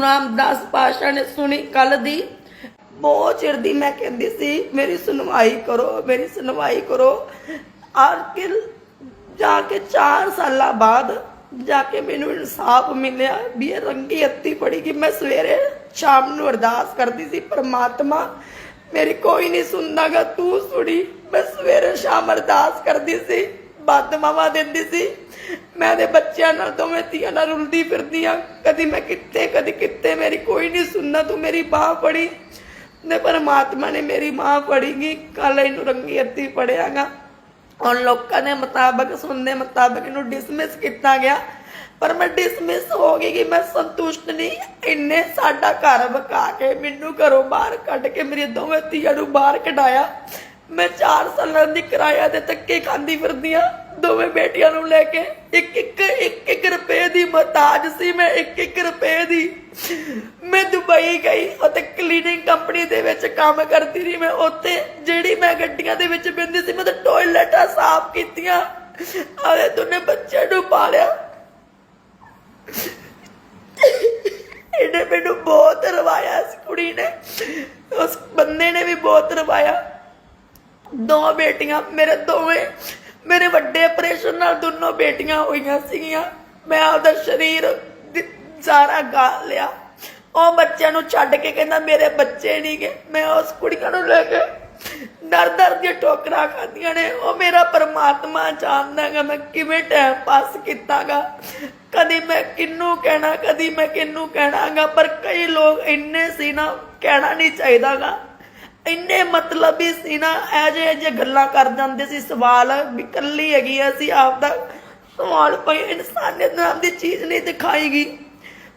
ਗੁਰੂ ਰਾਮਦਾਸ ਪਾਤਸ਼ਾਹ ਨੇ ਸੁਣੀ ਕੱਲ ਦੀ। ਬਹੁਤ ਚਿਰ ਦੀ ਮੈਂ ਕਹਿੰਦੀ ਸੀ, ਮੇਰੀ ਸੁਣਵਾਈ ਕਰੋ, ਮੇਰੀ ਸੁਣਵਾਈ ਕਰੋ। ਆਰ ਕਿ ਜਾ ਕੇ 4 ਸਾਲਾਂ ਬਾਅਦ ਜਾ ਕੇ ਮੈਨੂੰ ਇਨਸਾਫ ਮਿਲਿਆ ਵੀ ਇਹ ਰੰਗੀ ਹੱਤੀ ਪੜੀ ਕਿ ਮੈਂ ਸਵੇਰੇ ਸ਼ਾਮ ਨੂੰ ਅਰਦਾਸ ਕਰਦੀ ਸੀ, ਪ੍ਰਮਾਤਮਾ, ਮੇਰੀ ਕੋਈ ਨਹੀਂ ਸੁਣਦਾਗਾ, ਤੂੰ ਸੁਣੀ। ਮੈਂ ਸਵੇਰੇ ਸ਼ਾਮ ਅਰਦਾਸ ਕਰਦੀ ਸੀ। ਬਦਮਾਵਾ ਦਿੰਦੀ ਸੀ। ਮੈਂ ਦੇ ਬੱਚਿਆਂ ਨਾਲ ਦੋਵੇਂ ਧੀਆਂ ਨਾਲ ਰੁਲਦੀ ਫਿਰਦੀ ਆ। ਕਦੀ ਮੈਂ ਕਿੱਥੇ, ਕਦੀ ਕਿੱਥੇ, ਮੇਰੀ ਕੋਈ ਨਹੀਂ ਸੁਣਦਾ ਤੂੰ ਮੇਰੀ ਬਾਹ ਫੜੀ। ਨੇ ਪਰਮਾਤਮਾ ਨੇ ਮੇਰੀ ਮਾਂ ਫੜੀਗੀ ਕੱਲ ਇਹਨੂੰ ਰੰਗੀ ਹੱਤੀ ਪੜਿਆਗਾ ਹੁਣ ਲੋਕਾਂ ਦੇ ਮੁਤਾਬਕ ਸੁਣਦੇ ਮੁਤਾਬਕ ਇਹਨੂੰ ਡਿਸਮਿਸ ਕੀਤਾ ਗਿਆ। ਪਰ ਮੈਂ ਡਿਸਮਿਸ ਹੋ ਗਈ ਕਿ ਮੈਂ ਸੰਤੁਸ਼ਟ ਨਹੀਂ। ਇੰਨੇ ਸਾਡਾ ਘਰ ਵਕਾ ਕੇ ਮੈਨੂੰ ਘਰੋਂ ਬਾਹਰ ਕੱਢ ਕੇ ਮੇਰੀ ਦੋਵੇਂ ਧੀਆਂ ਨੂੰ ਬਾਹਰ ਕਢਾਇਆ। ਮੈਂ 4 ਸਾਲਾਂ ਦੀ ਕਿਰਾਇਆ ਦੇ ਧੱਕੇ ਖਾਂਦੀ ਫਿਰਦੀ ਆ ਦੋਵੇਂ ਬੇਟੀਆਂ ਨੂੰ ਲੈ ਕੇ ਇੱਕ ਇੱਕ ਇੱਕ ਇੱਕ ਰੁਪਏ ਦੀ ਮਹਤਾਜ ਸੀ ਮੈਂ, ਇੱਕ ਇੱਕ ਰੁਪਏ ਦੀ। ਮੈਂ ਦੁਬਈ ਗਈ ਉੱਥੇ ਕਲੀਨਿੰਗ ਕੰਪਨੀ ਦੇ ਵਿੱਚ ਕੰਮ ਕਰਦੀ ਰਹੀ। ਮੈਂ ਉੱਥੇ ਜਿਹੜੀ ਮੈਂ ਗੱਡੀਆਂ ਦੇ ਵਿੱਚ ਬਿੰਦੀ ਸੀ, ਮੈਂ ਤਾਂ ਟਾਇਲਟਾਂ ਸਾਫ਼ ਕੀਤੀਆਂ। ਆਲੇ ਦੋਨੇ ਬੱਚਿਆਂ ਨੂੰ ਪਾਲਿਆ। ਇਹਨੇ ਮੈਨੂੰ ਬਹੁਤ ਰਵਾਇਆ, ਇਸ ਕੁੜੀ ਨੇ। ਉਸ ਬੰਦੇ ਨੇ ਵੀ ਬਹੁਤ ਰਵਾਇਆ। ਦੋ ਬੇਟੀਆਂ, ਮੇਰੇ ਦੋਵੇਂ, ਮੇਰੇ ਵੱਡੇ ਆਪਰੇਸ਼ਨ ਨਾਲ ਦੋਨੋਂ ਬੇਟੀਆਂ ਹੋਈਆਂ ਸੀਗੀਆਂ। ਮੈਂ ਆਪਦਾ ਸਰੀਰ ਸਾਰਾ ਗਾ ਲਿਆ। ਉਹ ਬੱਚਿਆਂ ਨੂੰ ਛੱਡ ਕੇ ਕਹਿੰਦਾ, ਮੇਰੇ ਬੱਚੇ ਨਹੀਂ ਗੇ। ਮੈਂ ਉਸ ਕੁੜੀਆਂ ਨੂੰ ਲੈ ਕੇ ਦਰ ਦਰ ਦੀਆਂ ਠੋਕਰਾਂ ਖਾਦੀਆਂ ਨੇ। ਉਹ ਮੇਰਾ ਪਰਮਾਤਮਾ ਜਾਣਦਾ ਗਾ ਮੈਂ ਕਿਵੇਂ ਟਾਈਮ ਪਾਸ ਕੀਤਾਗਾ ਕਦੀ ਮੈਂ ਕਿੰਨੂੰ ਕਹਿਣਾ, ਕਦੀ ਮੈਂ ਕਿੰਨੂੰ ਕਹਿਣਾਗਾ ਪਰ ਕਈ ਲੋਕ ਇੰਨੇ ਸੀ ਨਾ, ਕਹਿਣਾ ਨਹੀਂ ਚਾਹੀਦਾਗਾ ਇੰਨੇ ਮਤਲਬ ਹੀ ਸੀ ਨਾ ਇਹ ਜੇ ਗੱਲਾਂ ਕਰ ਜਾਂਦੇ ਸੀ ਸਵਾਲ ਵੀ ਕੱਲੀ ਹੈਗੀ ਆ, ਅਸੀਂ ਆਪ ਦਾ ਸਵਾਲ ਪਈ ਇਨਸਾਨੀਅਤ ਨਾਮ ਦੀ ਚੀਜ਼ ਨਹੀਂ ਦਿਖਾਈਗੀ।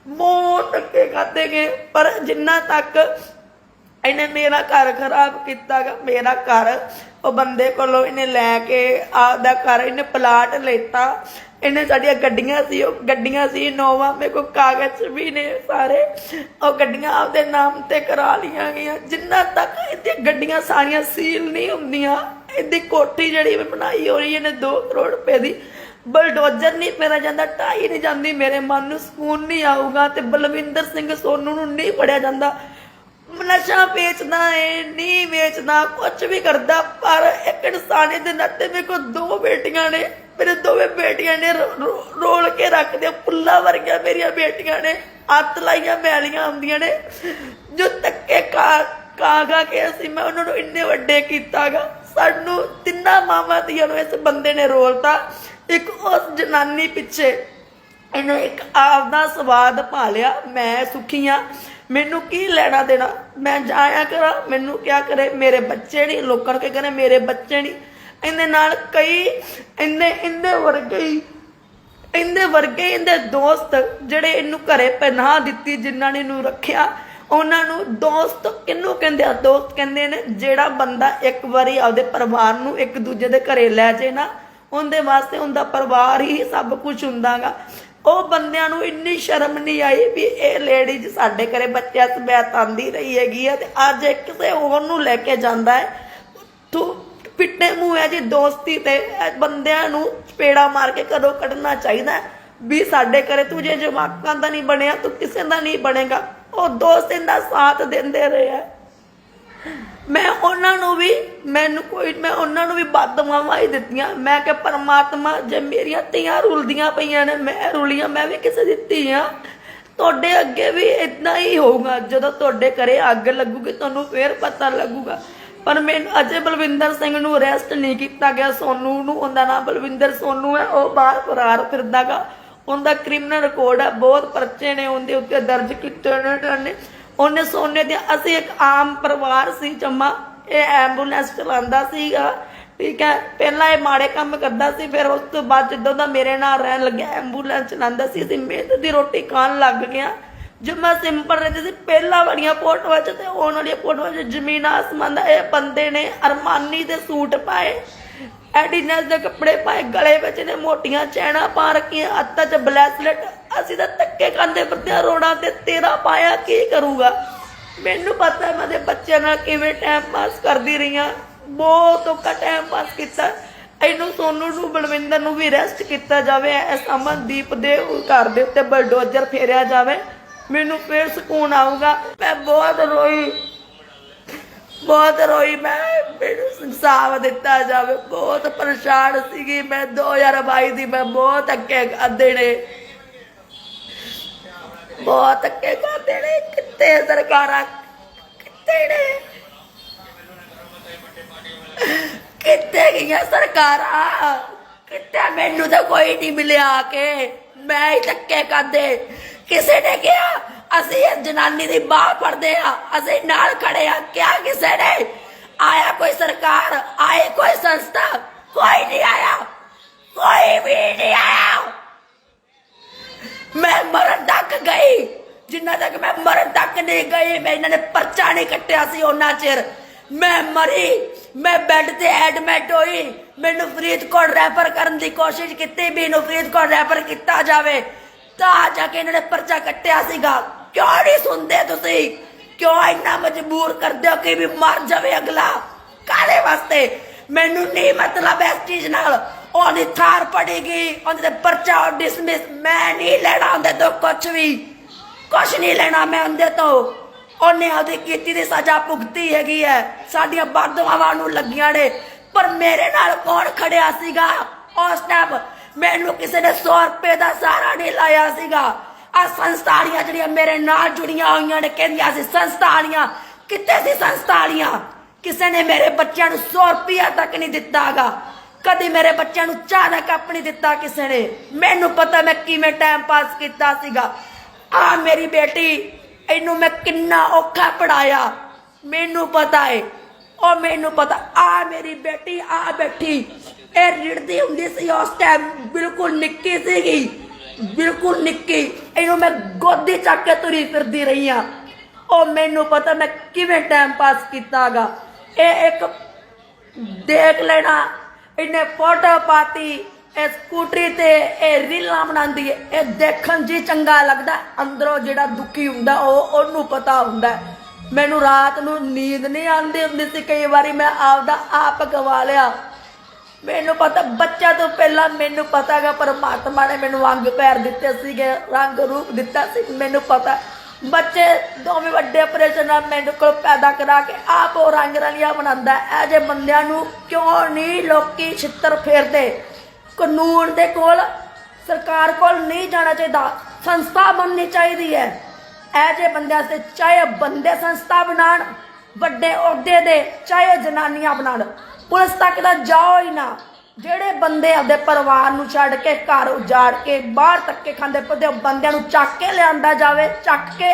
ਮੋਹ ਧੱਕੇ ਖਾਦੇ ਗਏ ਪਰ ਜਿੰਨਾ ਤੱਕ ਇਹਨੇ ਮੇਰਾ ਘਰ ਖਰਾਬ ਕੀਤਾਗਾ, ਮੇਰਾ ਘਰ। ਉਹ ਬੰਦੇ ਕੋਲੋਂ ਇਹਨੇ ਲੈ ਕੇ ਆਪਦਾ ਘਰ ਇਹਨੇ ਪਲਾਟ ਲੈਤਾ। ਇਹਨੇ ਸਾਡੀਆਂ ਗੱਡੀਆਂ ਸੀ, ਉਹ ਗੱਡੀਆਂ ਸੀ ਨੋਵਾ, ਮੇਰੇ ਕੋਲ ਕਾਗਜ਼ ਵੀ ਨੇ ਸਾਰੇ। ਉਹ ਗੱਡੀਆਂ ਆਪਦੇ ਨਾਮ ਤੇ ਕਰਾ ਲੀਆਂ ਗਈਆਂ। ਜਿੰਨਾ ਤੱਕ ਇਹਦੀਆਂ ਗੱਡੀਆਂ ਸਾਰੀਆਂ ਸੀਲ ਨਹੀਂ ਹੁੰਦੀਆਂ, ਇਹਦੀ ਕੋਠੀ ਜਿਹੜੀ ਮੈਂ ਬਣਾਈ ਹੋਈ, ਇਹਨੇ 2 ਕਰੋੜ ਰੁਪਏ ਦੀ ਬਲਡੋਜ਼ਰ ਨਹੀਂ ਮੇਰਾ ਜਾਂਦਾ, ਢਾਈ ਨਹੀਂ ਜਾਂਦੀ ਮੇਰੇ ਮਨ ਨੂੰ, ਸਕੂਨ ਨਹੀਂ ਆਊਗਾ ਤੇ ਬਲਵਿੰਦਰ ਸਿੰਘ ਸੋਨੂ ਨੂੰ ਨਹੀਂ ਪੜਿਆ ਜਾਂਦਾ। ਨਸ਼ਾ ਵੇਚਦਾ ਏ, ਨਹੀਂ ਵੇਚਦਾ ਕੁਝ ਵੀ ਕਰਦਾ, ਪਰ ਇੱਕ ਇਨਸਾਨੀ ਦੇ ਨਾਤੇ ਮੇਰੇ ਕੋਲ ਦੋ ਬੇਟੀਆਂ ਨੇ, ਮੇਰੇ ਦੋਵੇਂ ਬੇਟੀਆਂ ਨੇ ਰੋਲ ਕੇ ਰੱਖਦੇ ਪੁੱਲਾ ਵਰਗੀਆਂ ਮੇਰੀਆਂ ਬੇਟੀਆਂ ਨੇ, ਹੱਥ ਲਾਈਆਂ, ਮੈਲੀਆਂ ਹੁੰਦੀਆਂ ਨੇ, ਜੋ ਤੱਕੇ ਕਾ ਕਾਗਾ ਕੇ ਅਸੀਂ, ਮੈਂ ਉਹਨਾਂ ਨੂੰ ਇੰਨੇ ਵੱਡੇ ਕੀਤਾਗਾ, ਸਾਨੂੰ ਤਿੰਨਾਂ ਮਾਵਾਂ ਦੀਆਂ ਨੂੰ ਇਸ ਬੰਦੇ ਨੇ ਰੋਲਤਾ, ਇੱਕ ਉਸ ਜਨਾਨੀ ਪਿੱਛੇ, ਇਹਨੂੰ ਇੱਕ ਆਪਦਾ ਸਵਾਦ ਪਾ ਲਿਆ ਮੈਂ ਸੁਖੀ ਆ ਮੈਨੂੰ ਕੀ ਲੈਣਾ ਦੇਣਾ? ਮੈਂ ਜਾਇਆ ਕਰਾਂ, ਮੈਨੂੰ ਕਿਆ ਕਰੇ? ਮੇਰੇ ਬੱਚੇ ਨਹੀਂ ਲੋਕਾਂ ਨੂੰ ਕੀ ਮੇਰੇ ਬੱਚੇ ਨਹੀਂ ਇਹਦੇ ਨਾਲ ਕਈ ਇੰਨੇ ਇੰਦੇ ਵਰਗੇ ਹੀ ਇਹਦੇ ਵਰਗੇ ਇਹਦੇ ਦੋਸਤ ਜਿਹੜੇ ਇਹਨੂੰ ਘਰੇ ਪਨਾਹ ਦਿੱਤੀ, ਜਿਨ੍ਹਾਂ ਨੇ ਇਹਨੂੰ ਰੱਖਿਆ, ਉਹਨਾਂ ਨੂੰ ਦੋਸਤ ਕਿਹਨੂੰ ਕਹਿੰਦੇ ਆ? ਦੋਸਤ ਕਹਿੰਦੇ ਨੇ, ਜਿਹੜਾ ਬੰਦਾ ਇੱਕ ਵਾਰੀ ਆਪਦੇ ਪਰਿਵਾਰ ਨੂੰ ਇੱਕ ਦੂਜੇ ਦੇ ਘਰੇ ਲੈ ਜੇ ਨਾ, ਉਹਦੇ ਵਾਸਤੇ ਉਹਦਾ ਪਰਿਵਾਰ ਹੀ ਸਭ ਕੁਝ ਹੁੰਦਾਗਾ। ਉਹ ਬੰਦਿਆਂ ਨੂੰ ਇੰਨੀ ਸ਼ਰਮ ਨਹੀਂ ਆਈ ਵੀ ਇਹ ਲੇਡੀਜ਼ ਸਾਡੇ ਘਰੇ ਬੱਚਿਆਂ ਸਮੇਤ ਆਂਦੀ ਰਹੀ ਹੈਗੀ ਆ ਤੇ ਅੱਜ ਇਹ ਕਿਸੇ ਹੋਰ ਨੂੰ ਲੈ ਕੇ ਜਾਂਦਾ ਹੈ। ਤੂੰ ਪਿੱਟੇ ਮੂੰਹ ਹੈ ਜੀ ਦੋਸਤੀ ਤੇ। ਬੰਦਿਆਂ ਨੂੰ ਪੇੜਾ ਮਾਰ ਕੇ ਕਦੋਂ ਕੱਢਣਾ ਚਾਹੀਦਾ ਵੀ ਸਾਡੇ ਘਰੇ ਤੂੰ ਜੇ ਜਵਾਕਾਂ ਦਾ ਨਹੀਂ ਬਣਿਆ, ਤੂੰ ਕਿਸੇ ਦਾ ਨਹੀਂ ਬਣੇਗਾ। ਉਹ ਦੋਸਤ ਇਹਦਾ ਸਾਥ ਦਿੰਦੇ ਰਹੇ ਆ। ਮੈਂ ਉਹਨਾਂ ਨੂੰ ਵੀ, ਮੈਨੂੰ ਕੋਈ, ਮੈਂ ਉਹਨਾਂ ਨੂੰ ਵੀ ਬਦਦੁਆਵਾਂ ਹੀ ਦਿੱਤੀਆਂ। ਮੈਂ ਕਿ ਪਰਮਾਤਮਾ, ਜੇ ਮੇਰੀਆਂ ਧੀਆਂ ਰੁਲਦੀਆਂ ਪਈਆਂ ਨੇ, ਮੈਂ ਰੁਲੀਆਂ, ਮੈਂ ਵੀ ਕਿਸੇ ਦੀ ਧੀ ਆ। ਤੁਹਾਡੇ ਅੱਗੇ ਵੀ ਇਦਾਂ ਹੀ ਹੋਊਗਾ। ਜਦੋਂ ਤੁਹਾਡੇ ਘਰੇ ਅੱਗ ਲੱਗੂਗੀ, ਤੁਹਾਨੂੰ ਫੇਰ ਪਤਾ ਲੱਗੂਗਾ। ਪਰ ਮੈਂ ਅਜੇ ਬਲਵਿੰਦਰ ਸਿੰਘ ਨੂੰ ਅਰੈਸਟ ਨਹੀਂ ਕੀਤਾ ਗਿਆ। ਸੋਨੂ ਨੂੰ, ਉਹਦਾ ਨਾਮ ਬਲਵਿੰਦਰ ਸੋਨੂ ਹੈ। ਉਹ ਬਾਹਰ ਫਰਾਰ ਫਿਰਦਾਗਾ ਉਹਦਾ ਕ੍ਰਿਮੀਨਲ ਰਿਕਾਰਡ ਹੈ। ਬਹੁਤ ਪਰਚੇ ਨੇ ਉਹਦੇ ਉੱਤੇ ਦਰਜ ਕੀਤੇ ਨੇ ਉਹਨੇ ਸੋਨੇ ਦੇ, ਅਸੀਂ ਇੱਕ ਆਮ ਪਰਿਵਾਰ ਸੀ ਜੰਮਾ, ਇਹ ਐਂਬੂਲੈਂਸ ਚਲਾਉਂਦਾ ਸੀਗਾ, ਠੀਕ ਹੈ। ਪਹਿਲਾਂ ਇਹ ਮਾੜੇ ਕੰਮ ਕਰਦਾ ਸੀ, ਫਿਰ ਉਸ ਤੋਂ ਬਾਅਦ ਜਦੋਂ ਦਾ ਮੇਰੇ ਨਾਲ ਰਹਿਣ ਲੱਗਿਆ ਐਂਬੂਲੈਂਸ ਚਲਾਉਂਦਾ ਸੀ, ਅਸੀਂ ਮਿਹਨਤ ਦੀ ਰੋਟੀ ਖਾਣ ਲੱਗ ਗਿਆ ਜਦ ਮੈਂ ਸਿੰਪਲ ਰਹਿੰਦੀ ਸੀ, ਪਹਿਲਾਂ ਵਾਲੀਆਂ ਫੋਟੋਆਂ 'ਚ ਤੇ ਆਉਣ ਵਾਲੀਆਂ ਫੋਟੋਆਂ 'ਚ ਜ਼ਮੀਨ ਆਸਮਾਨ ਦਾ, ਇਹ ਬੰਦੇ ਨੇ ਅਰਮਾਨੀ ਦੇ ਸੂਟ ਪਾਏ। ਐਡੀਨਸ ਦੇ ਕੱਪੜੇ ਪਾਏ, ਗਲੇ ਵਿੱਚ ਨੇ ਮੋਟੀਆਂ ਚੈਨਾ ਪਾ ਰੱਖੀਆਂ, ਹੱਥਾਂ 'ਚ ਬਲੈਸਲੇਟ। ਅਸੀਂ ਤਾਂ ਧੱਕੇ ਖਾਂਦੇ ਫਿਰਦੇ ਰੋੜਾਂ ਤੇ ਤੇਰਾ ਪਾਇਆ ਕੀ ਕਰੂਗਾ? ਮੈਨੂੰ ਪਤਾ ਮੈਂ ਦੇ ਬੱਚਿਆਂ ਨਾਲ ਕਿਵੇਂ ਟਾਈਮ ਪਾਸ ਕਰਦੀ ਰਹੀ ਹਾਂ। ਬਹੁਤ ਔਖਾ ਟਾਈਮ ਪਾਸ ਕੀਤਾ। ਇਹਨੂੰ ਸੋਨੂ ਨੂੰ, ਬਲਵਿੰਦਰ ਨੂੰ ਵੀ ਰੈਸਟ ਕੀਤਾ ਜਾਵੇ ਇਸ ਅਮਨਦੀਪ ਦੇ ਘਰ ਦੇ ਉੱਤੇ ਬਲਡੋਜ਼ਰ ਫੇਰਿਆ ਜਾਵੇ। ਮੈਨੂੰ ਫੇਰ ਸਕੂਨ ਆਊਗਾ। ਮੈਂ ਬਹੁਤ ਰੋਈ। ਬਹੁਤ ਰੋਈ ਮੈਂ, ਮੈਨੂੰ ਇਨਸਾਫ ਦਿੱਤਾ ਜਾਵੇ। ਬਹੁਤ ਪਰੇਸ਼ਾਨ ਸੀਗੀ ਮੈਂ 2022 ਦੀ ਮੈਂ ਬਹੁਤ ਅੱਗੇ ਖਾਦੇ ਨੇ। ਬਹੁਤ ਅੱਗੇ ਖਾਦੇ ਨੇ, ਕਿੱਥੇ ਸਰਕਾਰਾਂ, ਕਿੱਥੇ ਨੇ? ਕਿੱਥੇ ਗਈਆਂ ਸਰਕਾਰਾਂ? ਕਿੱਥੇ? ਮੈਨੂੰ ਤਾਂ ਕੋਈ ਨਹੀਂ ਮਿਲਿਆ ਕੇ। ਮੈਂ ਹੀ ਧੱਕੇ ਕਰਦੇ ਕਿਸੇ ਨੇ ਕਿਹਾ ਅਸੀਂ ਇਹ ਜਨਾਨੀ ਦੀ ਬਾਹ ਫੜਦੇ ਆ, ਅਸੀਂ ਨਾਲ ਖੜੇ ਆ, ਕਿਆ ਕਿਸੇ ਨੇ? ਆਇਆ ਕੋਈ ਸਰਕਾਰ ਆਏ ਕੋਈ ਸੰਸਥਾ? ਕੋਈ ਨਹੀਂ ਆਇਆ। ਕੋਈ ਵੀ ਨਹੀਂ ਆਇਆ। ਮੈਂ ਮਰਨ ਤੱਕ ਗਈ। ਜਿੰਨਾ ਤੱਕ ਮੈਂ ਮਰਨ ਤੱਕ ਨਹੀਂ ਗਈ, ਮੈਂ ਇਹਨਾਂ ਨੇ ਪਰਚਾ ਨਹੀਂ ਕੱਟਿਆ ਸੀ ਉਹਨਾਂ ਚਿਰ। ਮੈਂ ਮਰੀ। ਮੈਂ ਬੈੱਡ ਤੇ ਐਡਮਿਟ ਹੋਈ। ਮੈਨੂੰ ਫਰੀਦਕੋਟ ਰੈਫਰ ਕਰਨ ਦੀ ਕੋਸ਼ਿਸ਼ ਕੀਤੀ, ਵੀ ਇਹਨੂੰ ਫਰੀਦਕੋਟ ਰੈਫਰ ਕੀਤਾ ਜਾਵੇ। ਤਾਂ ਜਾ ਕੇ ਇਹਨਾਂ ਨੇ ਪਰਚਾ ਕੱਟਿਆ ਸੀਗਾ। ਕਿਉਂ ਨਹੀਂ ਸੁਣਦੇ ਤੁਸੀਂ? ਕਿਉਂ ਇੰਨਾ ਮਜਬੂਰ ਕਰਦੇ ਹੋ ਕਿ ਵੀ ਮਰ ਜਾਵੇ ਅਗਲਾ? ਕਾਲੇ ਵਾਸਤੇ? ਮੈਨੂੰ ਨਹੀਂ ਮਤਲਬ ਇਸ ਚੀਜ਼ ਨਾਲ। ਉਹਦੀ ਥਾਰ ਪੜੇਗੀ, ਉਹਦੇ ਤੇ ਪਰਚਾ ਡਿਸਮਿਸ ਮੈਂ ਨਹੀਂ ਲੈਣਾ ਉਹਦੇ ਤੋਂ ਕੁਝ ਵੀ। ਕੁਝ ਨਹੀਂ ਲੈਣਾ ਮੈਂ ਉਹਦੇ ਤੋਂ। ਉਹਨੇ ਉਹਦੀ ਕੀਤੀ ਦੀ ਸਜ਼ਾ ਭੁਗਤੀ ਹੈਗੀ ਹੈ। ਸਾਡੀਆਂ ਬਰਦਵਾਵਾਂ ਨੂੰ ਲੱਗੀਆਂ ਨੇ। ਪਰ ਮੇਰੇ ਨਾਲ ਕੌਣ ਖੜਿਆ ਸੀਗਾ? ਉਸ ਟਾਈਮ ਮੈਨੂੰ ਕਿਸੇ ਨੇ 100 ਰੁਪਏ ਦਾ ਸਾਰਾ ਨਹੀਂ ਲਾਇਆ ਸੀਗਾ। ਆ ਸੰਸਥਾਲੀਆਂ ਜਿਹੜੀਆਂ ਮੇਰੇ ਨਾਲ ਜੁੜੀਆਂ ਹੋਈਆਂ ਨੇ, ਕਹਿੰਦੀਆਂ ਸੀ, ਸੰਸਥਾਲੀਆਂ, ਕਿੱਥੇ ਸੀ ਸੰਸਥਾਲੀਆਂ? ਕਿਸੇ ਨੇ ਮੇਰੇ ਬੱਚਿਆਂ ਨੂੰ 100 ਰੁਪਇਆ ਤੱਕ ਨਹੀਂ ਦਿੱਤਾਗਾ। ਕਦੀ ਮੇਰੇ ਬੱਚਿਆਂ ਨੂੰ ਚਾਹ ਦਾ ਕੱਪ ਨਹੀਂ ਦਿੱਤਾ ਕਿਸੇ ਨੇ। ਮੈਨੂੰ ਪਤਾ ਮੈਂ ਕਿਵੇਂ ਟਾਈਮ ਪਾਸ ਕੀਤਾ ਸੀਗਾ। ਆ ਮੇਰੀ ਬੇਟੀ, ਇਹਨੂੰ ਮੈਂ ਕਿੰਨਾ ਔਖਾ ਪੜਾਇਆ ਮੈਨੂੰ ਪਤਾ ਏ। ਉਹ ਮੈਨੂੰ ਪਤਾ, ਆ ਮੇਰੀ ਬੇਟੀ ਆ ਬੈਠੀ। ਇਹ ਰਿੜਦੀ ਹੁੰਦੀ ਸੀ, ਉਸ ਟਾਈਮ ਬਿਲਕੁਲ ਨਿੱਕੀ ਸੀਗੀ। ਬਿਲਕੁਲ ਨਿੱਕੀ, ਇਹਨੂੰ ਮੈਂ ਗੋਦੀ ਚੱਕ ਕੇ ਤੁਰੀ ਫਿਰਦੀ ਰਹੀ ਆ। ਉਹ ਮੈਨੂੰ ਪਤਾ ਮੈਂ ਕਿਵੇਂ ਟਾਈਮ ਪਾਸ ਕੀਤਾਗਾ। ਇਹ ਇੱਕ ਦੇਖ ਲੈਣਾ, ਇਹਨੇ ਫੋਟੋ ਪਾਤੀ, ਇਹ ਸਕੂਟਰੀ ਤੇ ਇਹ ਰੀਲਾਂ ਬਣਾਉਂਦੀ ਹੈ। ਇਹ ਦੇਖਣ ਜੀ ਚੰਗਾ ਲੱਗਦਾ, ਅੰਦਰੋਂ ਜਿਹੜਾ ਦੁਖੀ ਹੁੰਦਾ, ਉਹ ਉਹਨੂੰ ਪਤਾ ਹੁੰਦਾ ਮੈਨੂੰ ਰਾਤ ਨੂੰ ਨੀਂਦ ਨਹੀਂ ਆਉਂਦੀ ਹੁੰਦੀ ਸੀ, ਕਈ ਵਾਰੀ ਮੈਂ ਆਪਦਾ ਆਪ ਗਵਾ ਲਿਆ। ਮੈਨੂੰ ਪਤਾ ਬੱਚਾ ਤੋਂ ਪਹਿਲਾਂ ਮੈਨੂੰ ਪਤਾਗਾ ਪਰਮਾਤਮਾ ਨੇ ਮੈਨੂੰ ਅੰਗ ਪੈਰ ਦਿੱਤੇ ਸੀਗੇ, ਰੰਗ ਰੂਪ ਦਿੱਤਾ ਸੀ, ਮੈਨੂੰ ਪਤਾ। ਬੱਚੇ ਦੋਵੇਂ ਵੱਡੇ ਆਪਰੇਸ਼ਨ ਨਾਲ ਮੈਨੂੰ ਕੋਲ ਪੈਦਾ ਕਰਾ ਕੇ ਆਪ ਉਹ ਰੰਗ ਰਲੀਆਂ ਬਣਾਉਂਦਾ ਇਹ ਜੇ ਬੰਦਿਆਂ ਨੂੰ ਕਿਉਂ ਨਹੀਂ ਲੋਕੀ ਛਿੱਤਰ ਫੇਰਦੇ? ਕਾਨੂੰਨ ਦੇ ਕੋਲ, ਸਰਕਾਰ ਕੋਲ ਨਹੀਂ ਜਾਣਾ ਚਾਹੀਦਾ। ਸੰਸਥਾ ਬਣਨੀ ਚਾਹੀਦੀ ਹੈ। ਇਹ ਜੇ ਬੰਦਿਆਂ ਤੇ ਚਾਹੇ ਬੰਦੇ ਸੰਸਥਾ ਬਣਾਣ ਵੱਡੇ ਅਹੁਦੇ ਦੇ ਚਾਹੇ ਜਨਾਨੀਆਂ ਬਣਾਣ ਪੁਲਿਸ ਤੱਕ ਦਾ ਜਾਓ ਹੀ ਨਾ। ਜਿਹੜੇ ਬੰਦੇ ਆਪਦੇ ਪਰਿਵਾਰ ਨੂੰ ਛੱਡ ਕੇ ਘਰ ਉਜਾੜ ਕੇ ਬਾਹਰ ਧੱਕੇ ਖਾਂਦੇ ਪਦੇ ਬੰਦਿਆਂ ਨੂੰ ਚੱਕ ਕੇ ਲਿਆਂਦਾ ਜਾਵੇ, ਚੱਕ ਕੇ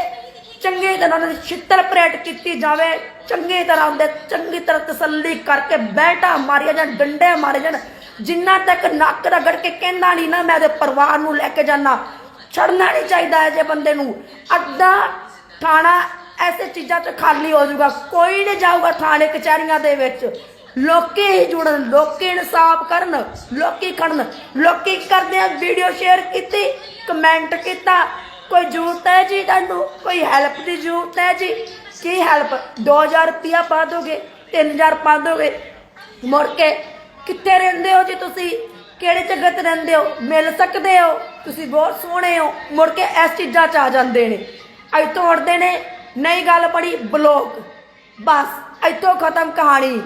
ਚੰਗੀ ਤਰ੍ਹਾਂ ਉਹਨਾਂ ਦੀ ਛਿੱਤਰ ਪਰੇਡ ਕੀਤੀ ਜਾਵੇ, ਚੰਗੀ ਤਰ੍ਹਾਂ ਉਹਦੇ ਚੰਗੀ ਤਰ੍ਹਾਂ ਤਸੱਲੀ ਕਰਕੇ ਬੈਠਾ ਮਾਰਿਆ ਜਾਂ ਡੰਡੇ ਮਾਰੇ ਜਾਣ, ਜਿੰਨਾ ਤੱਕ ਨੱਕ ਰਗੜ ਕੇ ਕਹਿੰਦਾ ਨਹੀਂ ਨਾ ਮੈਂ ਉਹਦੇ ਪਰਿਵਾਰ ਨੂੰ ਲੈ ਕੇ ਜਾਣਾ ਛੱਡਣਾ ਨਹੀਂ ਚਾਹੀਦਾ ਹੈ ਜੇ ਬੰਦੇ ਨੂੰ। ਅੱਧਾ ਥਾਣਾ ਐਸੇ ਚੀਜ਼ਾਂ 'ਚ ਖਾਲੀ ਹੋ ਜਾਊਗਾ, ਕੋਈ ਨਹੀਂ ਜਾਊਗਾ ਥਾਣੇ ਕਚਹਿਰੀਆਂ ਦੇ ਵਿੱਚ। ਲੋਕੀ ਹੀ ਜੁੜਨ, ਲੋਕੀ ਇਨਸਾਫ ਕਰਨ, ਲੋਕੀ ਕਰਨ ਲੋਕੀ ਕਰਦੇ ਆ ਵੀਡੀਓ ਸ਼ੇਅਰ ਕੀਤੀ ਕਮੈਂਟ ਕੀਤਾ। ਕੋਈ ਜ਼ਰੂਰਤ ਹੈ ਜੀ ਤੁਹਾਨੂੰ? ਕੋਈ ਹੈਲਪ ਦੀ ਜ਼ਰੂਰਤ ਹੈ ਜੀ? ਕੀ ਹੈਲਪ 2000 ਰੁਪਇਆ ਪਾ ਦੋਗੇ 3000 ਪਾ ਦੋਗੇ? ਮੁੜ ਕੇ ਕਿੱਥੇ ਰਹਿੰਦੇ ਹੋ ਜੀ ਤੁਸੀਂ? ਕਿਹੜੇ ਜਗਤ ਰਹਿੰਦੇ ਹੋ? ਮਿਲ ਸਕਦੇ ਹੋ? ਤੁਸੀਂ ਬਹੁਤ ਸੋਹਣੇ ਹੋ। ਮੁੜ ਕੇ ਇਸ ਚੀਜ਼ਾਂ ਚ ਆ ਜਾਂਦੇ ਨੇ। ਅੱਜ ਤੋੜਦੇ ਨੇ, ਨਹੀਂ ਗੱਲ ਬੜੀ ਬਲੋਕ ਬਸ, ਇੱਥੋਂ ਖਤਮ ਕਹਾਣੀ।